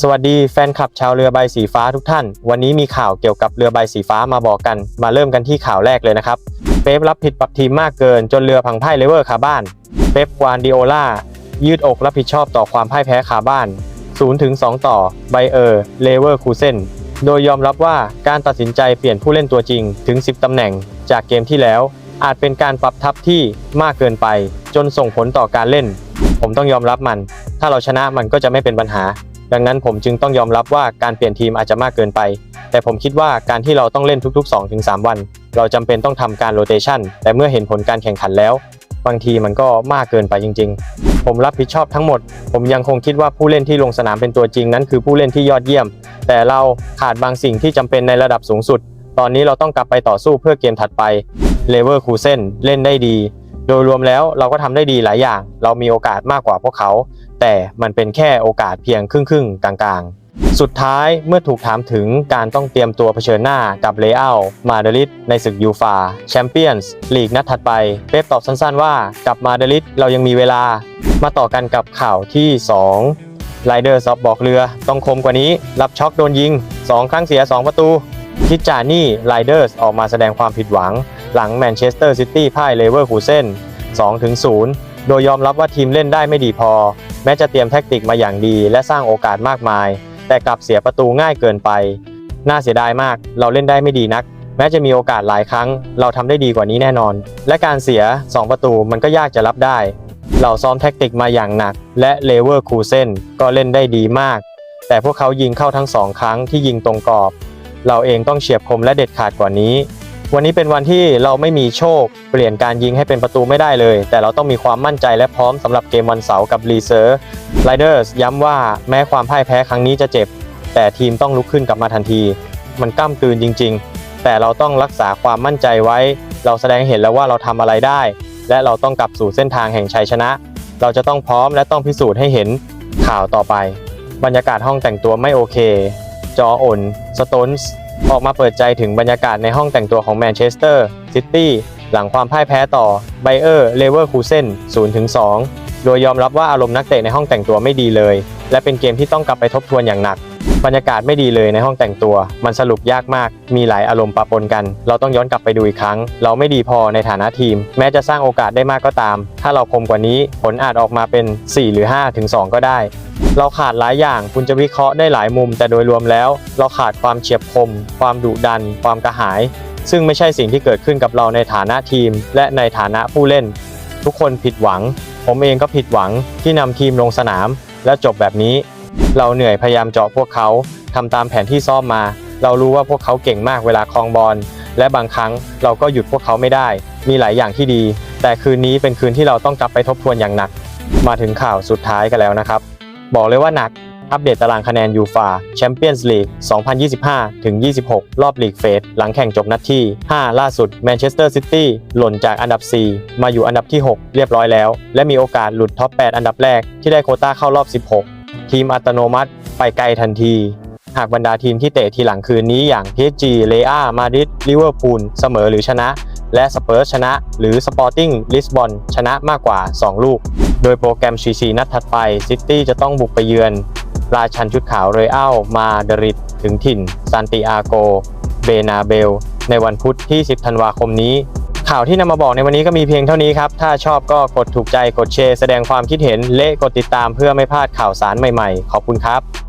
สวัสดีแฟนคลับชาวเรือใบสีฟ้าทุกท่าน วันนี้มีข่าวเกี่ยวกับเรือใบสีฟ้ามาบอกกัน มาเริ่มกันที่ข่าวแรกเลยนะครับ เป๊ปรับผิดปรับทีมมากเกิน จนเรือพังพ่ายเลเวอร์คาบ้าน เป๊ปกวานดิโอลายืดอกรับผิดชอบต่อความพ่ายแพ้คาบ้าน0ถึง2ต่อไบเออร์เลเวอร์คูเซนโดยยอมรับว่าการตัดสินใจเปลี่ยนผู้เล่นตัวจริงถึง 10 ตำแหน่ง จากเกมที่แล้ว อาจเป็นการปรับทับที่มากเกินไป จนส่งผลต่อการเล่น ผมต้องยอมรับมัน ถ้าเราชนะมันก็จะไม่เป็นปัญหา ดังนั้นผมจึงต้องยอมรับว่าการเปลี่ยนทีมอาจจะมากเกินไป แต่ผมคิดว่าการที่เราต้องเล่นทุกๆ 2-3 วัน เราจำเป็นต้องทำการโรเตชันแต่เมื่อเห็นผลการแข่งขันแล้ว บางทีมันก็มากเกินไปจริง ๆ ผมรับผิดชอบทั้งหมด ผมยังคงคิดว่าผู้เล่นที่ลงสนามเป็นตัวจริงนั้นคือผู้เล่นที่ยอดเยี่ยม แต่เราขาดบางสิ่งที่จำเป็นในระดับสูงสุด ตอนนี้เราต้องกลับไปต่อสู้เพื่อเกมถัดไปเลเวอร์คูเซนเล่นได้ดี โดยรวมแล้วเราก็ทำได้ดีหลายอย่าง เรามีโอกาสมากกว่าพวกเขา แต่มันเป็นแค่โอกาสเพียงครึ่งๆกลางๆ สุดท้ายเมื่อถูกถามถึงการต้องเตรียมตัวเผชิญหน้ากับเลอัลมาดริดในศึกยูฟาแชมเปี้ยนส์ลีกนัดถัดไป เป๊ปตอบสั้นๆว่ากับมาดริดเรายังมีเวลา มาต่อกันกับข่าวที่ 2ไรเดอร์ซอฟบอกเรือต้องคมกว่านี้ รับช็อกโดนยิง 2 ครั้งเสีย 2 ประตูคิดจานี่ไรเดอร์สออกมาแสดงความผิดหวัง หลังแมนเชสเตอร์ซิตี้พ่ายเลเวอร์คูเซน2-0 โดยยอมรับว่าทีมเล่นได้ไม่ดีพอ แม้จะเตรียมแท็กติกมาอย่างดี และสร้างโอกาสมากมาย แต่กลับเสียประตูง่ายเกินไป น่าเสียดายมาก เราเล่นได้ไม่ดีนัก แม้จะมีโอกาสหลายครั้ง เราทำได้ดีกว่านี้แน่นอน และการเสีย 2 ประตูมันก็ยากจะรับได้ เราซ้อมแท็กติกมาอย่างหนัก และเลเวอร์คูเซนก็เล่นได้ดีมาก แต่พวกเขายิงเข้าทั้งสองครั้งที่ยิงตรงกรอบ เราเองต้องเฉียบคมและเด็ดขาดกว่านี้ วันนี้เป็นวันที่เราไม่มีโชค เปลี่ยนการยิงให้เป็นประตูไม่ได้เลย แต่เราต้องมีความมั่นใจและพร้อมสำหรับเกมวันเสาร์กับรีเซอร์ไรเดอร์สย้ำว่าแม้ความพ่ายแพ้ครั้งนี้จะเจ็บ แต่ทีมต้องลุกขึ้นกลับมาทันที มันก้ามกลืนจริง ๆ แต่เราต้องรักษาความมั่นใจไว้ เราแสดงเห็นแล้วว่าเราทำอะไรได้ และเราต้องกลับสู่เส้นทางแห่งชัยชนะ เราจะต้องพร้อมและต้องพิสูจน์ให้เห็นข่าวต่อไป บรรยากาศห้องแต่งตัวไม่โอเค จออ่นสโตนส์ ออกมาเปิดใจถึงบรรยากาศในห้องแต่งตัวของแมนเชสเตอร์ซิตี้หลังความพ่ายแพ้ต่อไบเออร์เลเวอร์คูเซน0-2 โดยยอมรับว่าอารมณ์นักเตะในห้องแต่งตัวไม่ดีเลย และเป็นเกมที่ต้องกลับไปทบทวนอย่างหนัก บรรยากาศไม่ดีเลยในห้องแต่งตัว มันสรุปยากมาก มีหลายอารมณ์ปะปนกัน เราต้องย้อนกลับไปดูอีกครั้ง เราไม่ดีพอในฐานะทีม แม้จะสร้างโอกาสได้มากก็ตาม ถ้าเราคมกว่านี้ผลอาจออกมาเป็น 4 หรือ5ถึง2ก็ได้ เราขาดหลายอย่างคุณจะวิเคราะห์ได้หลายมุม แต่โดยรวมแล้ว เราขาดความเฉียบคม ความดุดัน ความกระหาย ซึ่งไม่ใช่สิ่งที่เกิดขึ้นกับเราในฐานะทีม และในฐานะผู้เล่น ทุกคนผิดหวัง ผมเองก็ผิดหวังที่นำทีมลงสนาม และจบแบบนี้ เราเหนื่อยพยายามเจาะพวกเขาทำตามแผนที่ซ่อมมา เรารู้ว่าพวกเขาเก่งมากเวลาคลองบอลและบางครั้งเราก็หยุดพวกเขาไม่ได้ มีหลายอย่างที่ดี แต่คืนนี้เป็นคืนที่เราต้องกลับไปทบทวนอย่างหนัก มาถึงข่าวสุดท้ายกันแล้วนะครับ บอกเลยว่าหนักอัปเดตตารางคะแนนยูฟาแชมเปี้ยนส์ลีก 2025 ถึง 26 รอบลีกเฟส หลังแข่งจบนัดที่ 5 ล่าสุดแมนเชสเตอร์ซิตี้หล่นจากอันดับ 4 มาอยู่อันดับที่ 6 เรียบร้อยแล้ว และมีโอกาสหลุดท็อป 8 อันดับแรกที่ได้โคต้าเข้ารอบ 16 ทีมอัตโนมัติไปไกลทันที หากบรรดาทีมที่เตะทีหลังคืนนี้อย่าง PSG เลอามาดริดลิเวอร์พูลเสมอหรือชนะ และสเปอร์ชนะ หรือสปอร์ติ้งลิสบอนชนะมากกว่า 2 ลูก โดยโปรแกรม CC นัดถัดไปซิตี้จะต้องบุกไปเยือน ราชันชุดขาวเรอัลมาดริดถึงถิ่นซานติอาโก เบนาเบล ในวันพุธที่ 10 ธันวาคมนี้ ข่าวที่นำมาบอกในวันนี้ก็มีเพียงเท่านี้ครับ ถ้าชอบก็กดถูกใจกดแชร์แสดงความคิดเห็นและกดติดตามเพื่อไม่พลาดข่าวสารใหม่ๆ ขอบคุณครับ